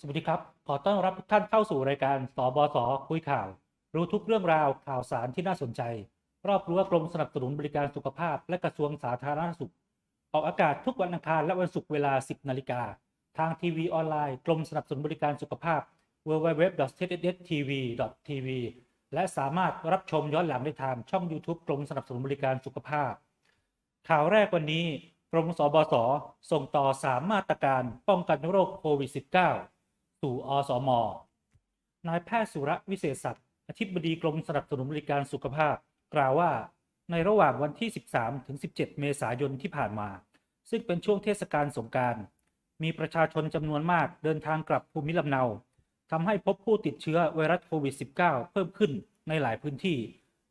สวัสดีครับ ขอต้อนรับทุกท่านเข้าสู่รายการสบสคุยข่าว รู้ทุกเรื่องราวข่าวสารที่น่าสนใจ รอบรั้วกรมสนับสนุนบริการสุขภาพ และกระทรวงสาธารณสุข ออกอากาศทุกวันอังคารและวันศุกร์เวลา 10 นาฬิกา ทางทีวีออนไลน์กรมสนับสนุนบริการสุขภาพ www.ssstv.tv และสามารถรับชมย้อนหลังได้ทางช่อง YouTube กรมสนับสนุนบริการสุขภาพ ข่าวแรกวันนี้กรมสบสส่งต่อ 3 มาตรการป้องกันโรคโควิด -19 สู่อสม นายแพทย์สุรวิเศษสัตว์อธิบดีกรมสนับสนุนบริการสุขภาพ กล่าวว่า ในระหว่างวันที่ 13 ถึง 17 เมษายนที่ผ่านมา ซึ่งเป็นช่วงเทศกาลสงการมีประชาชนจำนวนมากเดินทางกลับภูมิลำเนาทำให้พบผู้ติดเชื้อไวรัสโควิด -19 เพิ่มขึ้นในหลายพื้นที่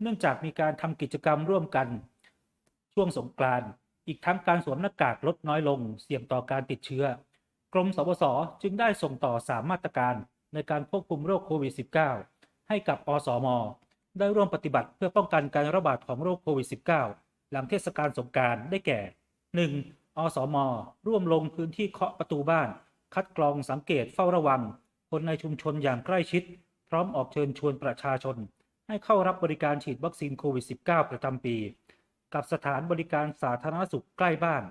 เนื่องจากมีการทำกิจกรรมร่วมกัน ช่วงสงกรานต์อีกทั้งการสวมหน้ากากลดน้อยลง เสี่ยงต่อการติดเชื้อ กรมสบสจึงได้ส่งต่อ 3 มาตรการในการควบคุมโรคโควิด -19 ให้กับอสม ได้ร่วมปฏิบัติเพื่อป้องกันการระบาดของโรคโควิด -19 หลังเทศกาลสงการได้แก่ 1. อสม ร่วมลงพื้นที่เคาะประตูบ้าน คัดกรองสังเกตเฝ้าระวัง คนในชุมชนอย่างใกล้ชิด พร้อมออกเชิญชวนประชาชน ให้เข้ารับบริการฉีดวัคซีนโควิด -19 ประจำปี กับสถานบริการสาธารณสุขใกล้บ้าน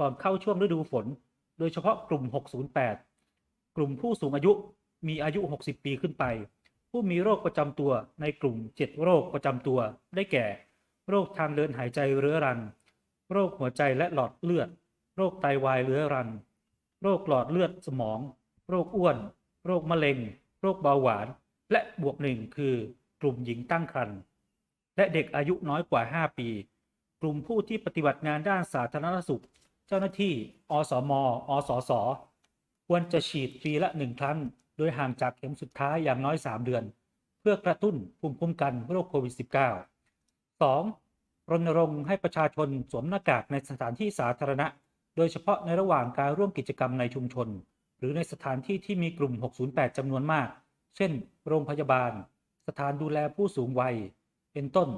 ก่อนเข้าช่วงฤดูฝน โดยเฉพาะกลุ่ม 608 กลุ่มผู้สูงอายุมีอายุ 60 ปีขึ้นไป ผู้มีโรคประจำตัวในกลุ่ม 7 โรคประจำตัว ได้แก่ โรคทางเดินหายใจเรื้อรัง โรคหัวใจและหลอดเลือด โรคไตวายเรื้อรัง โรคหลอดเลือดสมอง โรคอ้วน โรคมะเร็ง โรคเบาหวาน และบวกหนึ่งคือกลุ่มหญิงตั้งครรภ์และเด็กอายุน้อยกว่า 5 ปี กลุ่มผู้ที่ปฏิบัติงานด้านสาธารณสุข เจ้าหน้าที่ อสม อสส ควรจะฉีดฟรีละหนึ่งครั้ง โดยห่างจากเข็มสุดท้ายอย่างน้อย 3 เดือน เพื่อกระตุ้นภูมิคุ้มกันโรคโควิด -19 2. รณรงค์ให้ประชาชนสวมหน้ากากในสถานที่สาธารณะ โดยเฉพาะในระหว่างการร่วมกิจกรรมในชุมชน หรือในสถานที่ที่มีกลุ่ม 608 จำนวนมาก เช่น โรงพยาบาล สถานดูแลผู้สูงวัย เป็นต้น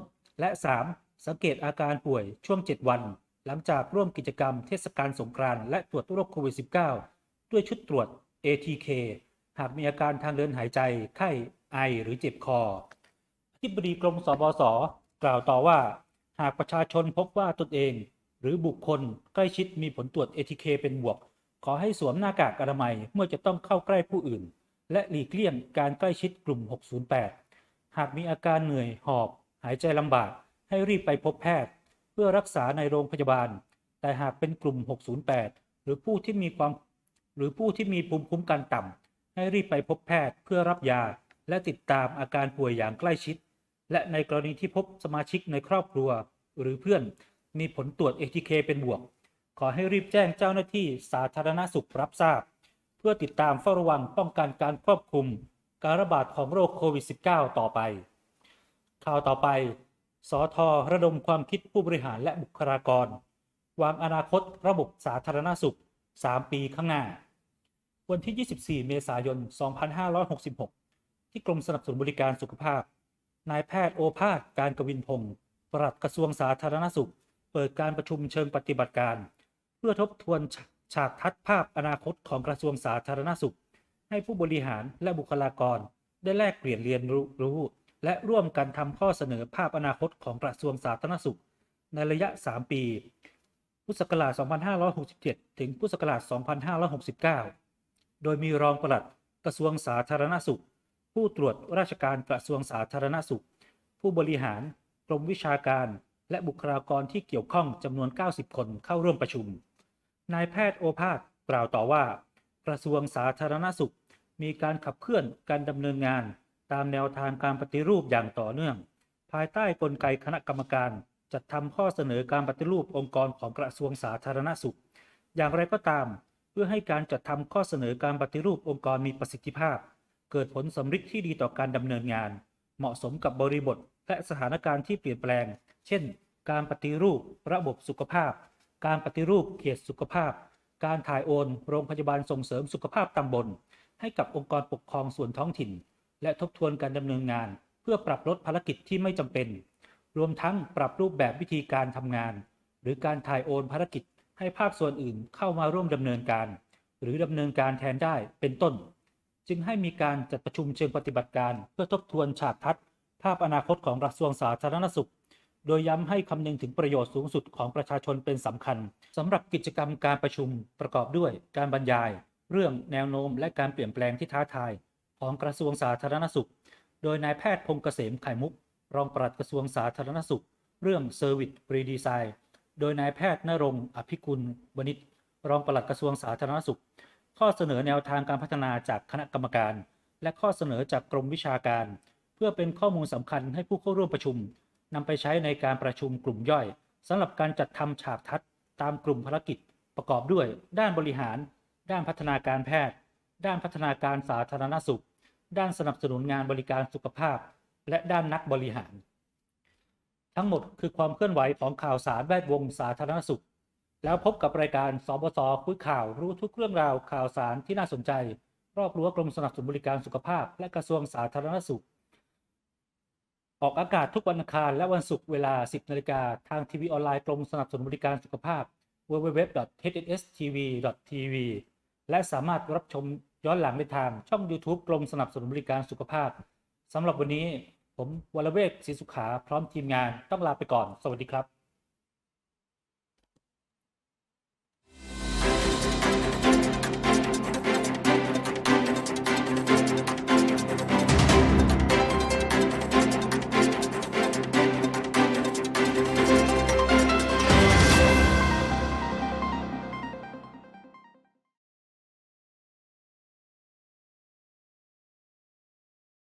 และ 3. สังเกตอาการป่วยช่วง 7 วัน หลังจากร่วมกิจกรรมเทศกาลสงกรานต์และตรวจโรคโควิด -19 ด้วยชุดตรวจ ATK หากมีอาการทางเดินหายใจ ไข้ ไอ หรือเจ็บคออธิบดีกรมสบสกล่าวต่อว่า หากประชาชนพบว่าตนเอง หรือบุคคลใกล้ชิดมีผลตรวจ ATK เป็นบวก ขอให้สวมหน้ากากอนามัยเมื่อจะต้องเข้าใกล้ผู้อื่น และหลีกเลี่ยงการใกล้ชิดกลุ่ม 608 หากมีอาการเหนื่อยหอบ หายใจลำบากให้รีบไปพบแพทย์ พื่อรักษาในโรงพยาบาล แต่หากเป็นกลุ่ม 608 หรือผู้ที่มีความหรือผู้ที่มีภูมิคุ้มกันต่ำ ให้รีบไปพบแพทย์เพื่อรับยา และติดตามอาการป่วยอย่างใกล้ชิด และในกรณีที่พบสมาชิกในครอบครัว หรือเพื่อนมีผลตรวจ ATK เป็นบวก ขอให้รีบแจ้งเจ้าหน้าที่สาธารณสุขรับทราบ เพื่อติดตามเฝ้าระวังป้องกันการควบคุม การระบาดของโรคโควิด -19 ต่อไป ข่าวต่อไป สอทอระดมความคิดผู้บริหารและบุคลากร วางอนาคตระบบสาธารณสุข 3 ปีข้างหน้า วันที่ 24 เมษายน 2566 ที่กรมสนับสนุนบริการสุขภาพ นายแพทย์โอภาสการกวินพงศ์ปลัดกระทรวงสาธารณสุข เปิดการประชุมเชิงปฏิบัติการ เพื่อทบทวนฉฉากทัดภาพอนาคตของกระทรวงสาธารณสุข ให้ผู้บริหารและบุคลากร ได้แลกเปลี่ยนเรียนรู้ และร่วมกันทำข้อเสนอภาพอนาคตของกระทรวงสาธารณสุข ในระยะ 3 ปี พุทธศักราช 2567 ถึงพุทธศักราช 2569 โดยมีรองปลัดกระทรวงสาธารณสุข ผู้ตรวจราชการกระทรวงสาธารณสุข ผู้บริหารกรมวิชาการ และบุคลากรที่เกี่ยวข้องจำนวน 90 คนเข้าร่วมประชุม นายแพทย์โอภาสกล่าวต่อว่า กระทรวงสาธารณสุข มีการขับเคลื่อนการดำเนินงาน ตามแนวทางการปฏิรูปอย่างต่อเนื่อง ภายใต้กลไกคณะกรรมการ จัดทำข้อเสนอการปฏิรูปองค์กรของกระทรวงสาธารณสุข อย่างไรก็ตาม เพื่อให้การจัดทำข้อเสนอการปฏิรูปองค์กรมีประสิทธิภาพ เกิดผลสำฤทธิ์ที่ดีต่อการดำเนินงาน เหมาะสมกับบริบทและสถานการณ์ที่เปลี่ยนแปลง เช่น การปฏิรูประบบสุขภาพ การปฏิรูปเขตสุขภาพ การถ่ายโอน โรงพยาบาลส่งเสริมสุขภาพตำบล ให้กับองค์กรปกครองส่วนท้องถิ่น และทบทวนการดำเนินงาน เพื่อปรับลดภารกิจที่ไม่จำเป็น รวมทั้งปรับรูปแบบวิธีการทำงาน หรือการถ่ายโอนภารกิจให้ภาคส่วนอื่นเข้ามาร่วมดำเนินการ หรือดำเนินการแทนได้เป็นต้น จึงให้มีการจัดประชุมเชิงปฏิบัติการ เพื่อทบทวนฉากทัศน์ภาพอนาคตของกระทรวงสาธารณสุข โดยย้ำให้คำนึงถึงประโยชน์สูงสุดของประชาชนเป็นสำคัญสำหรับกิจกรรมการประชุมประกอบด้วยการบรรยาย เรื่องแนวโน้มและการเปลี่ยนแปลงที่ท้าทาย ของกระทรวงสาธารณสุข โดยนายแพทย์พงษ์เกษมไข่มุก รองปลัดกระทรวงสาธารณสุข เรื่องเซอร์วิสรีดีไซน์โดยนายแพทย์นรงอภิกุลวณิชรองปลัดกระทรวงสาธารณสุข ข้อเสนอแนวทางการพัฒนาจากคณะกรรมการ และข้อเสนอจากกรมวิชาการ เพื่อเป็นข้อมูลสำคัญให้ผู้เข้าร่วมประชุมนำไปใช้ในการประชุมกลุ่มย่อยสำหรับการจัดทำฉากทัศน์ตามกลุ่มภารกิจ ประกอบด้วย ด้านบริหาร ด้านพัฒนาการแพทย์ ด้านพัฒนาการสาธารณสุข ด้านสนับสนุนงานบริการสุขภาพ และด้านนักบริหาร ทั้งหมดคือความเคลื่อนไหวของข่าวสารแวดวงสาธารณสุข แล้วพบกับรายการสบสคุยข่าวรู้ทุกเรื่องราวข่าวสารที่น่าสนใจ รอบรั้วกรมสนับสนุนบริการสุขภาพ และกระทรวงสาธารณสุข ออกอากาศทุกวันอังคารและวันศุกร์เวลา 10นาฬิกาทางทีวีออนไลน์กรมสนับสนุนบริการสุขภาพ www.hstv.tv และสามารถรับชม ย้อนหลังได้ทางช่อง YouTube กรมสนับสนุนบริการสุขภาพสำหรับวันนี้ผมวรเวทศรีสุขาพร้อมทีมงานต้องลาไปก่อน สวัสดีครับ